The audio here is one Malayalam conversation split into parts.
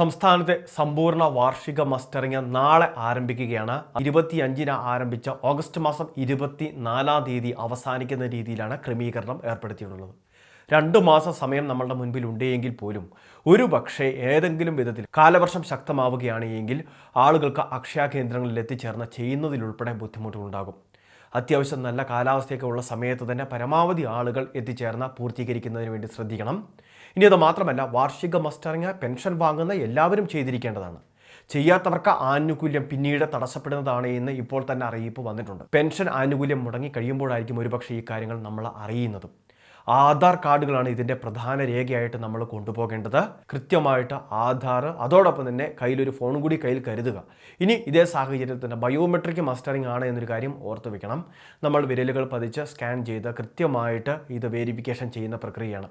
സംസ്ഥാനത്തെ സമ്പൂർണ വാർഷിക മസ്റ്ററിംഗ് നാളെ ആരംഭിക്കുകയാണ്. ഇരുപത്തിയഞ്ചിന് ആരംഭിച്ച ഓഗസ്റ്റ് മാസം ഇരുപത്തി നാലാം തീയതി അവസാനിക്കുന്ന രീതിയിലാണ് ക്രമീകരണം ഏർപ്പെടുത്തിയിട്ടുള്ളത്. രണ്ടു മാസം സമയം നമ്മളുടെ മുൻപിൽ ഉണ്ടെങ്കിൽ പോലും ഒരു പക്ഷേ ഏതെങ്കിലും വിധത്തിൽ കാലവർഷം ശക്തമാവുകയാണ് എങ്കിൽ ആളുകൾക്ക് അക്ഷയ കേന്ദ്രങ്ങളിൽ എത്തിച്ചേർന്ന് ചെയ്യുന്നതിലുൾപ്പെടെ ബുദ്ധിമുട്ടുകളുണ്ടാകും. അത്യാവശ്യം നല്ല കാലാവസ്ഥയൊക്കെ ഉള്ള സമയത്ത് തന്നെ പരമാവധി ആളുകൾ എത്തിച്ചേർന്ന് പൂർത്തീകരിക്കുന്നതിന് വേണ്ടി ശ്രദ്ധിക്കണം. ഇനി അത് മാത്രമല്ല വാർഷിക മസ്റ്ററിങ് പെൻഷൻ വാങ്ങുന്ന എല്ലാവരും ചെയ്തിരിക്കേണ്ടതാണ്. ചെയ്യാത്തവർക്ക് ആനുകൂല്യം പിന്നീട് തടസ്സപ്പെടുന്നതാണ് എന്ന് ഇപ്പോൾ തന്നെ അറിയിപ്പ് വന്നിട്ടുണ്ട്. പെൻഷൻ ആനുകൂല്യം മുടങ്ങി കഴിയുമ്പോഴായിരിക്കും ഒരുപക്ഷെ ഈ കാര്യങ്ങൾ നമ്മൾ അറിയുന്നതും. ആധാർ കാർഡുകളാണ് ഇതിന്റെ പ്രധാന രേഖയായിട്ട് നമ്മൾ കൊണ്ടുപോകേണ്ടത്. കൃത്യമായിട്ട് ആധാർ അതോടൊപ്പം തന്നെ കയ്യിലൊരു ഫോൺ കൂടി കയ്യിൽ കരുതുക. ഇനി ഇതേ സാഹചര്യത്തിൽ തന്നെ ബയോമെട്രിക് മസ്റ്ററിംഗ് ആണ് എന്നൊരു കാര്യം ഓർത്ത് വെക്കണം. നമ്മൾ വിരലുകൾ പതിച്ച് സ്കാൻ ചെയ്ത് കൃത്യമായിട്ട് ഇത് വേരിഫിക്കേഷൻ ചെയ്യുന്ന പ്രക്രിയയാണ്.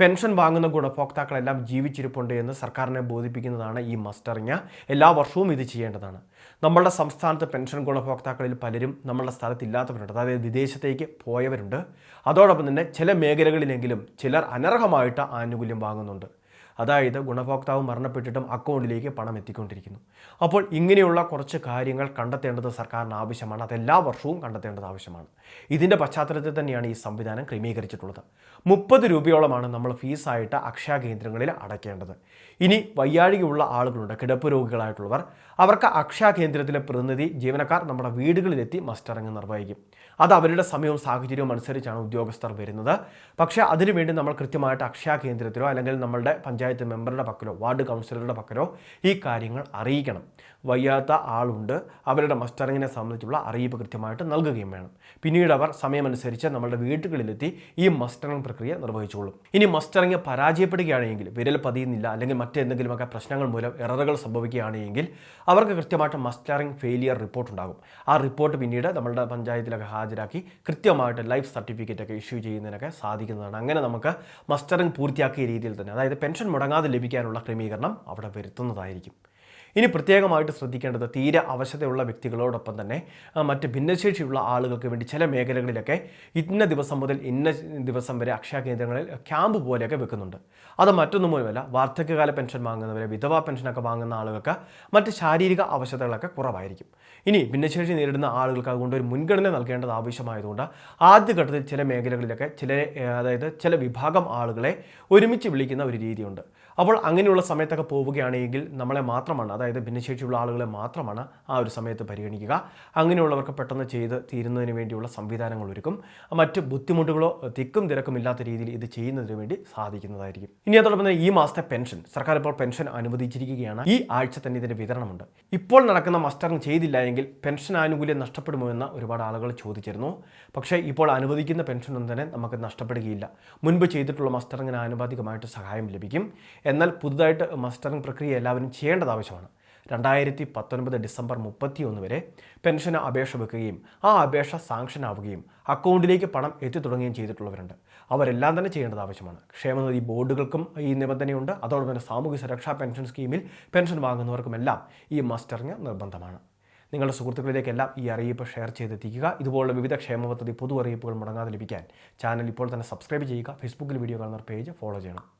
പെൻഷൻ വാങ്ങുന്ന ഗുണഭോക്താക്കളെല്ലാം ജീവിച്ചിരിപ്പുണ്ട് എന്ന് സർക്കാരിനെ ബോധിപ്പിക്കുന്നതാണ് ഈ മസ്റ്ററിങ് എല്ലാ വർഷവും ഇത് ചെയ്യേണ്ടതാണ്. നമ്മളുടെ സംസ്ഥാനത്ത് പെൻഷൻ ഗുണഭോക്താക്കളിൽ പലരും നമ്മളുടെ സ്ഥലത്തില്ലാത്തവരുണ്ട്. അതായത് വിദേശത്തേക്ക് പോയവരുണ്ട്. അതോടൊപ്പം തന്നെ ചില മേഖലകളിലെങ്കിലും ചിലർ അനർഹമായിട്ട് ആനുകൂല്യം വാങ്ങുന്നുണ്ട്. അതായത് ഗുണഭോക്താവ് മരണപ്പെട്ടിട്ടും അക്കൗണ്ടിലേക്ക് പണം എത്തിക്കൊണ്ടിരിക്കുന്നു. അപ്പോൾ ഇങ്ങനെയുള്ള കുറച്ച് കാര്യങ്ങൾ കണ്ടെത്തേണ്ടത് സർക്കാരിന് ആവശ്യമാണ്. അതെല്ലാ വർഷവും കണ്ടെത്തേണ്ടത് ആവശ്യമാണ്. ഇതിന്റെ പശ്ചാത്തലത്തിൽ തന്നെയാണ് ഈ സംവിധാനം ക്രമീകരിച്ചിട്ടുള്ളത്. മുപ്പത് രൂപയോളമാണ് നമ്മൾ ഫീസായിട്ട് അക്ഷയ കേന്ദ്രങ്ങളിൽ അടയ്ക്കേണ്ടത്. ഇനി വയ്യാഴികയുള്ള ആളുകളുണ്ട് കിടപ്പ് രോഗികളായിട്ടുള്ളവർ. അവർക്ക് അക്ഷയ കേന്ദ്രത്തിലെ പ്രതിനിധി ജീവനക്കാർ നമ്മുടെ വീടുകളിലെത്തി മസ്റ്ററിങ് നിർവഹിക്കും. അത് അവരുടെ സമയവും സാഹചര്യവും അനുസരിച്ചാണ് ഉദ്യോഗസ്ഥർ വരുന്നത്. പക്ഷേ അതിനുവേണ്ടി നമ്മൾ കൃത്യമായിട്ട് അക്ഷയ കേന്ദ്രത്തിലോ അല്ലെങ്കിൽ നമ്മളുടെ പഞ്ചായത്ത് മെമ്പറുടെ പക്കലോ വാർഡ് കൗൺസിലറുടെ പക്കലോ ഈ കാര്യങ്ങൾ അറിയിക്കണം. വയ്യാത്ത ആളുണ്ട്. അവരുടെ മസ്റ്ററിങ്ങിനെ സംബന്ധിച്ചുള്ള അറിയിപ്പ് കൃത്യമായിട്ട് നൽകുകയും വേണം. പിന്നീട് അവർ സമയമനുസരിച്ച് നമ്മളുടെ വീട്ടുകളിലെത്തി ഈ മസ്റ്ററിംഗ് പ്രക്രിയ നിർവഹിച്ചോളും ഇനി മസ്റ്ററിങ് പരാജയപ്പെടുകയാണെങ്കിൽ വിരൽ പതിയുന്നില്ല അല്ലെങ്കിൽ മറ്റെന്തെങ്കിലുമൊക്കെ പ്രശ്നങ്ങൾ മൂലം എററുകൾ സംഭവിക്കുകയാണെങ്കിൽ അവർക്ക് കൃത്യമായിട്ട് മസ്റ്ററിംഗ് ഫെയിലിയർ റിപ്പോർട്ട് ഉണ്ടാകും ആ റിപ്പോർട്ട് പിന്നീട് നമ്മളുടെ പഞ്ചായത്തിലൊക്കെ ഹാജരാക്കി കൃത്യമായിട്ട് ലൈഫ് സർട്ടിഫിക്കറ്റ് ഒക്കെ ഇഷ്യൂ ചെയ്യുന്നതിനൊക്കെ സാധിക്കുന്നതാണ്. അങ്ങനെ നമുക്ക് മസ്റ്ററിംഗ് പൂർത്തിയാക്കിയ രീതിയിൽ തന്നെ അതായത് പെൻഷൻ മുടങ്ങാതെ ലഭിക്കാനുള്ള ക്രമീകരണം അവിടെ വരുത്തുന്നതായിരിക്കും. ഇനി പ്രത്യേകമായിട്ട് ശ്രദ്ധിക്കേണ്ടത് തീരെ അവശതയുള്ള വ്യക്തികളോടൊപ്പം തന്നെ മറ്റ് ഭിന്നശേഷിയുള്ള ആളുകൾക്ക് വേണ്ടി ചില മേഖലകളിലൊക്കെ ഇന്ന ദിവസം മുതൽ ഇന്ന ദിവസം വരെ അക്ഷയ കേന്ദ്രങ്ങളിൽ ക്യാമ്പ് പോലെയൊക്കെ വെക്കുന്നുണ്ട്. അത് മറ്റൊന്നും മൂലമല്ല വാർദ്ധക്യകാല പെൻഷൻ വാങ്ങുന്നവരെ വിധവാ പെൻഷനൊക്കെ വാങ്ങുന്ന ആളുകൾക്ക് മറ്റ് ശാരീരിക അവശതകളൊക്കെ കുറവായിരിക്കും. ഇനി ഭിന്നശേഷി നേരിടുന്ന ആളുകൾക്ക് അതുകൊണ്ട് ഒരു മുൻഗണന നൽകേണ്ടത് ആവശ്യമായതുകൊണ്ട് ആദ്യഘട്ടത്തിൽ ചില മേഖലകളിലൊക്കെ ചില അതായത് ചില വിഭാഗം ആളുകളെ ഒരുമിച്ച് വിളിക്കുന്ന ഒരു രീതിയുണ്ട്. അപ്പോൾ അങ്ങനെയുള്ള സമയത്തൊക്കെ പോവുകയാണെങ്കിൽ നമ്മളെ മാത്രമാണ് അതായത് ഭിന്നശേഷിയുള്ള ആളുകളെ മാത്രമാണ് ആ ഒരു സമയത്ത് പരിഗണിക്കുക. അങ്ങനെയുള്ളവർക്ക് പെട്ടെന്ന് ചെയ്ത് തീരുന്നതിന് വേണ്ടിയുള്ള സംവിധാനങ്ങൾ ഒരുക്കും. മറ്റ് ബുദ്ധിമുട്ടുകളോ തിക്കും തിരക്കും ഇല്ലാത്ത രീതിയിൽ ഇത് ചെയ്യുന്നതിന് വേണ്ടി സാധിക്കുന്നതായിരിക്കും. ഇനി അതോടൊപ്പം ഈ മാസത്തെ പെൻഷൻ സർക്കാർ ഇപ്പോൾ പെൻഷൻ അനുവദിച്ചിരിക്കുകയാണ്. ഈ ആഴ്ച തന്നെ ഇതിന്റെ വിതരണമുണ്ട്. ഇപ്പോൾ നടക്കുന്ന മസ്റ്ററിംഗ് ചെയ്തില്ല എങ്കിൽ പെൻഷൻ ആനുകൂല്യം നഷ്ടപ്പെടുമോ എന്ന് ഒരുപാട് ആളുകൾ ചോദിച്ചിരുന്നു. പക്ഷേ ഇപ്പോൾ അനുവദിക്കുന്ന പെൻഷനൊന്നും തന്നെ നമുക്ക് നഷ്ടപ്പെടുകയില്ല. മുൻപ് ചെയ്തിട്ടുള്ള മസ്റ്ററിങ്ങിന് ആനുപാതികമായിട്ട് സഹായം ലഭിക്കും. എന്നാൽ പുതുതായിട്ട് മസ്റ്ററിംഗ് പ്രക്രിയ എല്ലാവരും ചെയ്യേണ്ടത് ആവശ്യമാണ്. രണ്ടായിരത്തി പത്തൊൻപത് ഡിസംബർ മുപ്പത്തി ഒന്ന് വരെ പെൻഷന് അപേക്ഷ വെക്കുകയും ആ അപേക്ഷ സാങ്ഷൻ ആവുകയും അക്കൗണ്ടിലേക്ക് പണം എത്തി തുടങ്ങുകയും ചെയ്തിട്ടുള്ളവരുണ്ട്. അവരെല്ലാം തന്നെ ചെയ്യേണ്ടത് ആവശ്യമാണ്. ക്ഷേമനിധി ബോർഡുകൾക്കും ഈ നിബന്ധനയുണ്ട്. അതോടൊപ്പം തന്നെ സാമൂഹ്യ സുരക്ഷാ പെൻഷൻ സ്കീമിൽ പെൻഷൻ വാങ്ങുന്നവർക്കുമെല്ലാം ഈ മസ്റ്ററിങ് നിർബന്ധമാണ്. നിങ്ങളുടെ സുഹൃത്തുക്കളിലേക്കെല്ലാം ഈ അറിയിപ്പ് ഷെയർ ചെയ്തെത്തിക്കുക. ഇതുപോലുള്ള വിവിധ ക്ഷേമ പദ്ധതി പൊതു അറിയിപ്പുകൾ മുടങ്ങാതെ ലഭിക്കാൻ ചാനൽ ഇപ്പോൾ തന്നെ സബ്സ്ക്രൈബ് ചെയ്യുക. ഫേസ്ബുക്കിൽ വീഡിയോ കാണുന്ന പേജ് ഫോളോ ചെയ്യണം.